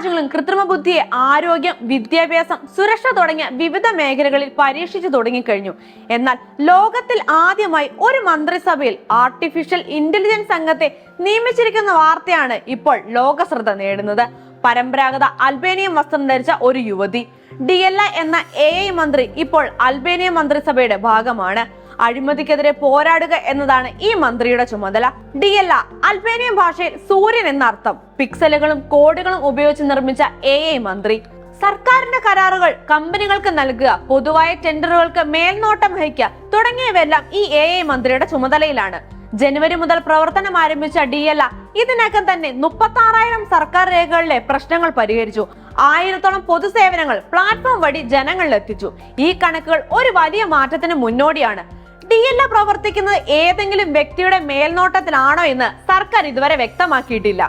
രാജ്യങ്ങളും കൃത്രിമ ബുദ്ധിയെ ആരോഗ്യം വിദ്യാഭ്യാസം സുരക്ഷ തുടങ്ങിയ വിവിധ മേഖലകളിൽ പരീക്ഷിച്ചു തുടങ്ങിക്കഴിഞ്ഞു. എന്നാൽ ലോകത്തിൽ ആദ്യമായി ഒരു മന്ത്രിസഭയിൽ ആർട്ടിഫിഷ്യൽ ഇന്റലിജൻസ് അംഗത്തെ നിയമിച്ചിരിക്കുന്ന വാർത്തയാണ് ഇപ്പോൾ ലോക ശ്രദ്ധ നേടുന്നത്. പരമ്പരാഗത അൽബേനിയം വസ്ത്രം ധരിച്ച ഒരു യുവതി ഡി എന്ന എ മന്ത്രി ഇപ്പോൾ അൽബേനിയ മന്ത്രിസഭയുടെ ഭാഗമാണ്. അഴിമതിക്കെതിരെ പോരാടുക എന്നതാണ് ഈ മന്ത്രിയുടെ ചുമതല. ഡി എൽ അൽബേനിയൻ ഭാഷയിൽ സൂര്യൻ എന്നർത്ഥം. പിക്സലുകളും കോഡുകളും ഉപയോഗിച്ച് നിർമ്മിച്ച എ മന്ത്രി. സർക്കാരിന്റെ കരാറുകൾ കമ്പനികൾക്ക് നൽകുക പൊതുവായ ടെൻഡറുകൾക്ക് മേൽനോട്ടം വഹിക്കുക തുടങ്ങിയവയെല്ലാം ഈ എ മന്ത്രിയുടെ ചുമതലയിലാണ്. ജനുവരി മുതൽ പ്രവർത്തനം ആരംഭിച്ച ഡി എൽ ഇതിനകം തന്നെ മുപ്പത്തി ആറായിരം സർക്കാർ രേഖകളിലെ പ്രശ്നങ്ങൾ പരിഹരിച്ചു. ആയിരത്തോളം പൊതുസേവനങ്ങൾ പ്ലാറ്റ്ഫോം വഴി ജനങ്ങളിൽ എത്തിച്ചു ഈ കണക്കുകൾ ഒരു വലിയ മാറ്റത്തിന് മുന്നോടിയാണ്. ഡി എൽ പ്രവർത്തിക്കുന്നത് ഏതെങ്കിലും വ്യക്തിയുടെ മേൽനോട്ടത്തിലാണോ എന്ന് സർക്കാർ ഇതുവരെ വ്യക്തമാക്കിയിട്ടില്ല.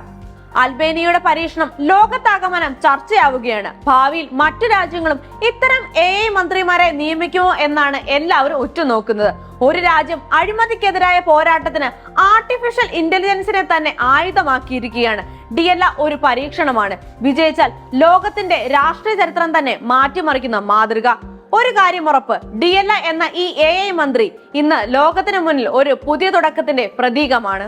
അൽബേനിയയുടെ പരീക്ഷണം ലോകത്താകമാനം ചർച്ചയാവുകയാണ്. ഭാവിയിൽ മറ്റു രാജ്യങ്ങളും ഇത്തരം എ ഐ മന്ത്രിമാരെ നിയമിക്കുമോ എന്നാണ് എല്ലാവരും ഉറ്റുനോക്കുന്നത്. ഒരു രാജ്യം അഴിമതിക്കെതിരായ പോരാട്ടത്തിന് ആർട്ടിഫിഷ്യൽ ഇന്റലിജൻസിനെ തന്നെ ആയുധമാക്കിയിരിക്കുകയാണ്. ഡി എൽ ഒരു പരീക്ഷണമാണ്. വിജയിച്ചാൽ ലോകത്തിന്റെ രാഷ്ട്രീയ ചരിത്രം തന്നെ മാറ്റിമറിക്കുന്ന മാതൃക. ഒരു കാര്യം ഉറപ്പ്. ഡി എൽ എന്ന ഈ എ മന്ത്രി ഇന്ന് ലോകത്തിന് മുന്നിൽ ഒരു പുതിയ തുടക്കത്തിന്റെ പ്രതീകമാണ്.